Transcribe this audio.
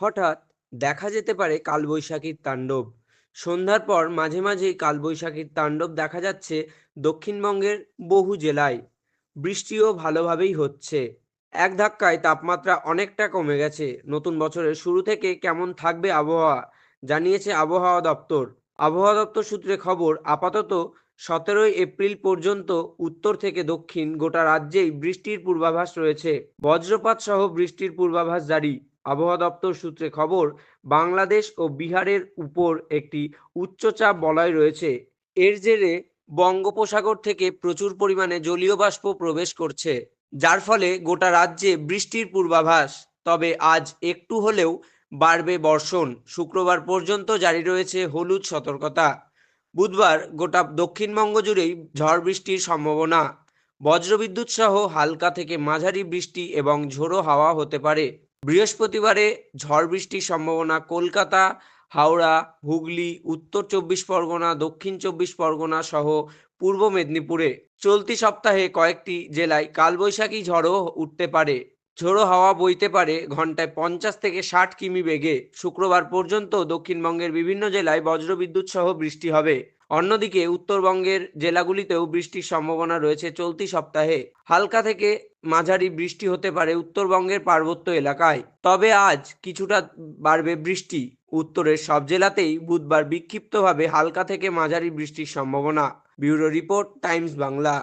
হঠাৎ দেখা যেতে পারে কালবৈশাখীর তাণ্ডব। সন্ধ্যার পর মাঝে মাঝেই কালবৈশাখীর তাণ্ডব দেখা যাচ্ছে দক্ষিণবঙ্গের বহু জেলায়। বৃষ্টিও ভালোভাবেই হচ্ছে। এক ধাক্কায় তাপমাত্রা অনেকটা কমে গেছে। নতুন বছরের শুরু থেকে কেমন থাকবে আবহাওয়া জানিয়েছে আবহাওয়া দপ্তর। আবহাওয়া দপ্তর সূত্রে খবর, আপাতত সতেরোই এপ্রিল পর্যন্ত উত্তর থেকে দক্ষিণ গোটা রাজ্যেই বৃষ্টির পূর্বাভাস রয়েছে। বজ্রপাত সহ বৃষ্টির পূর্বাভাস জারি। আবহাওয়া দপ্তর সূত্রে খবর, বাংলাদেশ ও বিহারের উপর একটি উচ্চচাপ বলয় রয়েছে। এর জেরে বঙ্গোপসাগর থেকে প্রচুর পরিমাণে জলীয় বাষ্প প্রবেশ করছে, যার ফলে গোটা রাজ্যে বৃষ্টির পূর্বাভাস। তবে আজ একটু হলেও বাড়বে বর্ষণ। শুক্রবার পর্যন্ত জারি রয়েছে হলুদ সতর্কতা। বুধবার গোটা দক্ষিণবঙ্গ জুড়েই ঝড় বৃষ্টির সম্ভাবনা। বজ্রবিদ্যুৎ সহ হালকা থেকে মাঝারি বৃষ্টি এবং ঝোড়ো হাওয়া হতে পারে। বৃহস্পতিবারে ঝড় বৃষ্টির সম্ভাবনা কলকাতা, হাওড়া, হুগলি, উত্তর চব্বিশ পরগনা, দক্ষিণ চব্বিশ পরগনা সহ পূর্ব মেদিনীপুরে। চলতি সপ্তাহে কয়েকটি জেলায় কালবৈশাখী ঝড়ও উঠতে পারে। ঝোড়ো হাওয়া বইতে পারে ঘন্টায় পঞ্চাশ থেকে ষাট কিমি বেগে। শুক্রবার পর্যন্ত দক্ষিণবঙ্গের বিভিন্ন জেলায় বজ্রবিদ্যুৎ সহ বৃষ্টি হবে। অন্যদিকে উত্তরবঙ্গের জেলাগুলিতেও বৃষ্টির সম্ভাবনা রয়েছে চলতি সপ্তাহে। হালকা থেকে মাঝারি বৃষ্টি হতে পারে উত্তরবঙ্গের পার্বত্য এলাকায়। তবে আজ কিছুটা বাড়বে বৃষ্টি। উত্তরের সব জেলাতেই বুধবার বিক্ষিপ্তভাবে হালকা থেকে মাঝারি বৃষ্টির সম্ভাবনা। Bureau report Times Bangla.